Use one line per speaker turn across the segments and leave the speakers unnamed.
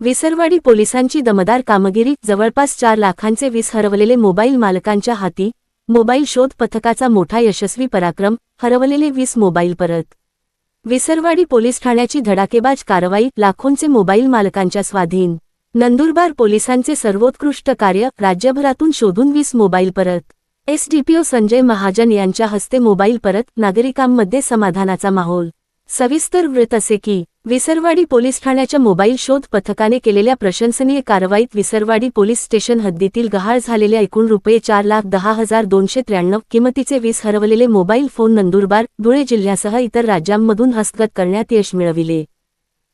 विसरवाडी पोलिसांची दमदार कामगिरी जवळपास चार लाखांचे वीस हरवलेले मोबाईल मालकांच्या हाती मोबाईल शोध पथकाचा मोठा यशस्वी पराक्रम हरवलेले वीस मोबाईल परत. विसरवाडी पोलीस ठाण्याची धडाकेबाज कारवाई लाखोंचे मोबाईल मालकांच्या स्वाधीन. नंदुरबार पोलिसांचे सर्वोत्कृष्ट कार्य राज्यभरातून शोधून वीस मोबाईल परत. एसडीपीओ संजय महाजन यांच्या हस्ते मोबाईल परत नागरिकांमध्ये समाधानाचा माहोल. सविस्तर वृत्त असे की विसरवाडी पोलीस ठाण्याच्या मोबाईल शोध पथकाने केलेल्या प्रशंसनीय कारवाईत विसरवाडी पोलीस स्टेशन हद्दीतील गहाळ झालेल्या एकूण रुपये चार लाख दहा हजार दोनशे त्र्याण्णव किमतीचे वीस हरवलेले मोबाईल फोन नंदुरबार धुळे जिल्ह्यासह इतर राज्यांमधून हस्तगत करण्यात यश मिळविले.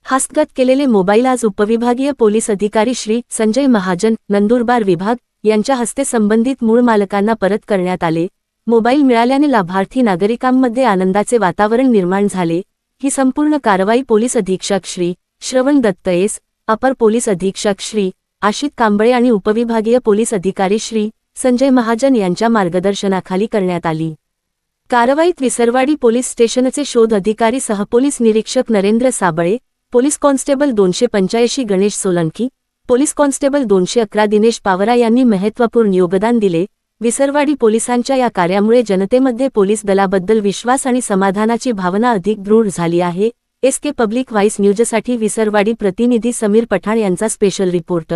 हस्तगत केलेले मोबाईल आज उपविभागीय पोलीस अधिकारी श्री संजय महाजन नंदुरबार विभाग यांच्या हस्ते संबंधित मूळ मालकांना परत करण्यात आले. मोबाईल मिळाल्याने लाभार्थी नागरिकांमध्ये आनंदाचे वातावरण निर्माण झाले. ही संपूर्ण कारवाई पोलीस अधीक्षक श्री श्रवण दत्तयेस अपर पोलीस अधीक्षक श्री आशित कांबळे आणि उपविभागीय पोलीस अधिकारी श्री संजय महाजन यांच्या मार्गदर्शनाखाली करण्यात आली. कारवाईत विसरवाडी पोलीस स्टेशनचे शोध अधिकारी सहपोलीस निरीक्षक नरेंद्र साबळे पोलीस कॉन्स्टेबल दोनशे पंच्याऐंशी गणेश सोलंकी पोलीस कॉन्स्टेबल दोनशे अकरा दिनेश पावरा यांनी महत्त्वपूर्ण योगदान दिले विसरवाडी पोलिसांच्या या कार्यामुळे जनतेमध्ये पोलीस दलाबद्दल विश्वास आणि समाधानाची भावना अधिक दृढ झाली आहे. एस के पब्लिक व्हाईस न्यूजसाठी विसरवाडी प्रतिनिधी समीर पठाण यांचा स्पेशल रिपोर्ट.